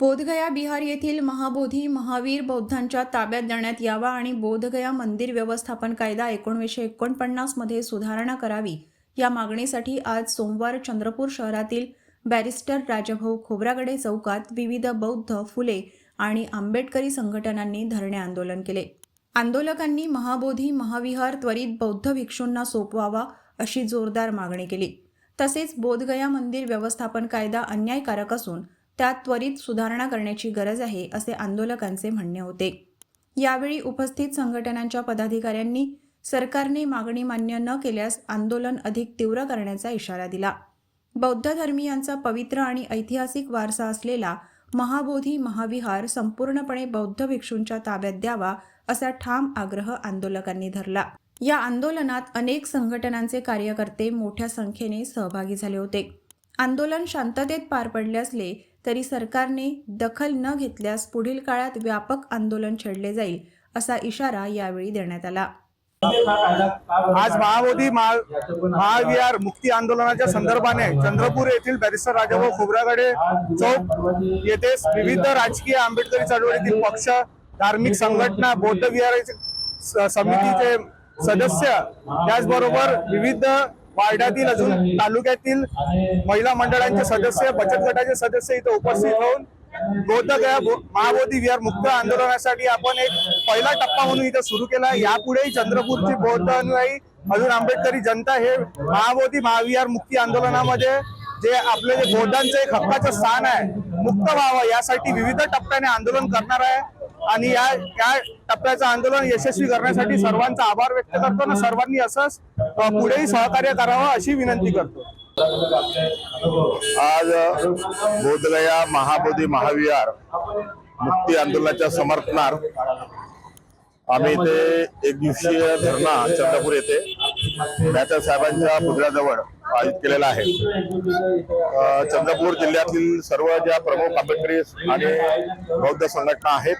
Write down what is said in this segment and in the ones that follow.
बोधगया बिहार येथील महाबोधी महावीर बौद्धांच्या ताब्यात देण्यात यावा आणि बोधगया मंदिर व्यवस्थापन कायदा एकोणीसशे एकोणपन्नासमध्ये सुधारणा करावी या मागणीसाठी आज सोमवार चंद्रपूर शहरातील बॅरिस्टर राजभाऊ खोब्रागडे चौकात विविध बौद्ध फुले आणि आंबेडकरी संघटनांनी धरणे आंदोलन केले. आंदोलकांनी महाबोधी महाविहार त्वरित बौद्ध भिक्षूंना सोपवावा अशी जोरदार मागणी केली. तसेच बोधगया मंदिर व्यवस्थापन कायदा अन्यायकारक असून त्यात त्वरित सुधारणा करण्याची गरज आहे असे आंदोलकांचे म्हणणे होते. यावेळी उपस्थित संघटनांच्या पदाधिकाऱ्यांनी सरकारने मागणी मान्य न केल्यास आंदोलन अधिक तीव्र करण्याचा इशारा दिला. बौद्ध धर्मीयांचा पवित्र आणि ऐतिहासिक वारसा असलेला महाबोधी महाविहार संपूर्णपणे बौद्ध भिक्षूंच्या ताब्यात द्यावा असा ठाम आग्रह आंदोलकांनी धरला. या आंदोलनात अनेक संघटनांचे कार्यकर्ते मोठ्या संख्येने सहभागी झाले होते. आंदोलन शांततेत पार पडले असले तरी सरकारने दखल न घेतल्यास पुढील काळात व्यापक आंदोलन छेडले जाईल असा इशारा यावेळी देण्यात आला. आज महाबोधी महाविहार मुक्ती आंदोलनाच्या संदर्भाने चंद्रपूर येथील बॅरिस्टर राजाभाऊ खोब्रागडे चौक येथे विविध राजकीय आंबेडकरी चळवळीतील पक्ष धार्मिक संघटना बौद्ध विहाराचे समितीचे सदस्य त्याचबरोबर विविध वार्डातील अजून तालुक्यातील महिला मंडळांचे सदस्य बचत गटाचे सदस्य इथे उपस्थित होऊन बौद्ध गया बो- महाबोधी विहार मुक्त आंदोलनासाठी आपण एक पहिला टप्पा म्हणून इथे सुरू केला यापुढेही चंद्रपूरची बौद्ध अनुयायी अजून आंबेडकरी जनता हे महाबोधी महाविहार मुक्ती आंदोलनामध्ये जे आपले जे बौद्धांचं एक हक्काचं स्थान आहे मुक्त व्हावं यासाठी विविध टप्प्याने आंदोलन करणार आहे. आणि या या टप्प्याचं आंदोलन यशस्वी करण्यासाठी सर्वांचा आभार व्यक्त करतो आणि सर्वांनी असंच पुढेही सहकार्य करावं अशी विनंती करतो. आज बोधगया महाबोधी महाविहार मुक्ती आंदोलनाच्या समर्थनार्थ आम्ही इथे एक दिवसीय धरणा चंद्रपूर येथे. मेहता साहेबांच्या पुतळ्याजवळ आयोजित केलेला आहे. चंद्रपूर जिल्ह्यातील सर्व ज्या प्रमुख आंबेडकरी आणि बौद्ध संघटना आहेत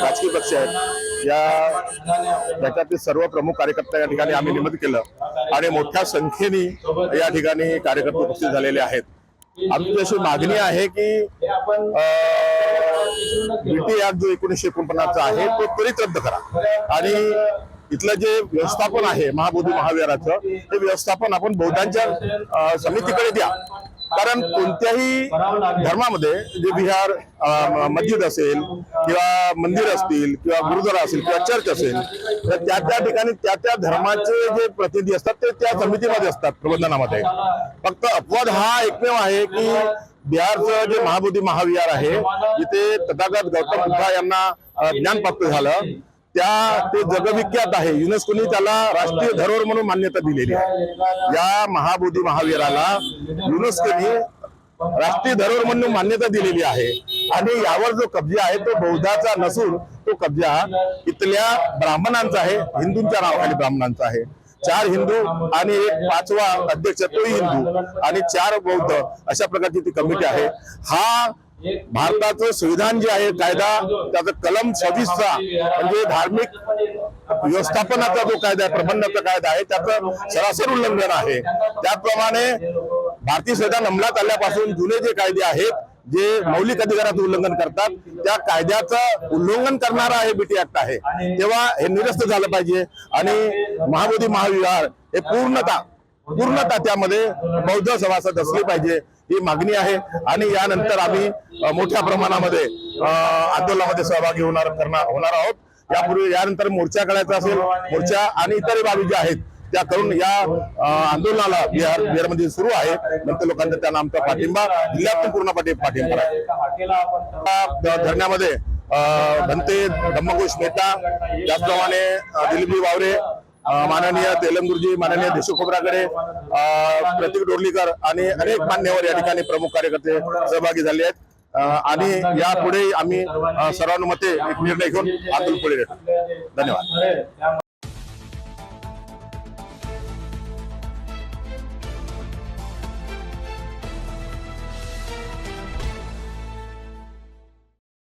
राजकीय पक्ष आहेत या गटातील सर्व प्रमुख कार्यकर्ते या ठिकाणी आम्ही निमित्त केलं. आणि मोठ्या संख्येने या ठिकाणी कार्यकर्ते उपस्थित झालेले आहेत. आमची अशी मागणी आहे की बीटी ऍक्ट जो एकोणीसशे एकोणपन्नासचा आहे तो त्वरित रद्द करा. आणि इथलं जे व्यवस्थापन आहे महाबोधी महाविहाराचं ते व्यवस्थापन आपण बौद्धांच्या समितीकडे द्या. कारण कोणत्याही धर्मामध्ये जे विहार मस्जिद असेल किंवा मंदिर असतील किंवा गुरुद्वारा असेल किंवा चर्च असेल तर त्या त्या ठिकाणी त्या त्या धर्माचे जे प्रतिनिधी असतात ते त्या समितीमध्ये असतात प्रबंधनामध्ये. फक्त अपवाद हा एकमेव आहे की बिहारचं जे महाबोधी महाविहार आहे इथे तथागत गौतम बुद्धा यांना ज्ञान प्राप्त झालं. त्या ते जगविख्यात आहे. युनेस्कोनी त्याला राष्ट्रीय धरोहर म्हणून मान्यता दिलेली आहे. या महाबोधी महावीराला युनेस्कोने राष्ट्रीय धरोहर म्हणून मान्यता दिलेली आहे. आणि यावर जो कब्जा आहे तो बौद्धाचा नसून तो कब्जा इथल्या ब्राह्मणांचा आहे. हिंदूंच्या नावाखाली ब्राह्मणांचा आहे. चार हिंदू आणि एक पाचवा अध्यक्ष तोही हिंदू. आणि चार बौद्ध अशा प्रकारची ती कमिटी आहे. हा भारताचं संविधान जे आहे कायदा त्याचा कलम सव्वीसचा म्हणजे धार्मिक व्यवस्थापनाचा जो कायदा आहे प्रबंधाचा कायदा आहे त्याचं सरासर उल्लंघन आहे. त्याचप्रमाणे भारतीय संविधान अंमलात आल्यापासून जुने जे कायदे आहेत जे मौलिक अधिकाराचं उल्लंघन करतात त्या कायद्याचं उल्लंघन करणारा हे बीटी ऍक्ट आहे. तेव्हा हे निरस्त झालं पाहिजे. आणि महाबोधी महाविहार हे पूर्णता पूर्णता त्यामध्ये बौद्ध सभासद असले पाहिजे. ही मागणी आहे आणि यानंतर आम्ही मोठ्या प्रमाणामध्ये आंदोलनामध्ये सहभागी होणार करणार होणार आहोत. यापूर्वी यानंतर मोर्चा करायचा असेल मोर्चा आणि इतर बाबी ज्या आहेत त्या करून या आंदोलनाला बिहार बिहारमध्ये सुरू आहे. नंतर लोकांचा त्यांना आमचा पाठिंबा जिल्ह्यातून पूर्ण पाठी- पाठिंबा आहे धरण्यामध्ये भंते धम्मघोष मेहता त्याचप्रमाणे दिलीपजी वावरे माननीय तेलंगुरजी माननीय देशू खोबराकडे प्रतीक डोर्लीकर आणि अनेक मान्यवर या ठिकाणी प्रमुख कार्यकर्ते सहभागी झाले आहेत. आणि यापुढे आम्ही सर्वानुमते एक निर्णय घेऊन आंदोलन पुढे धन्यवाद.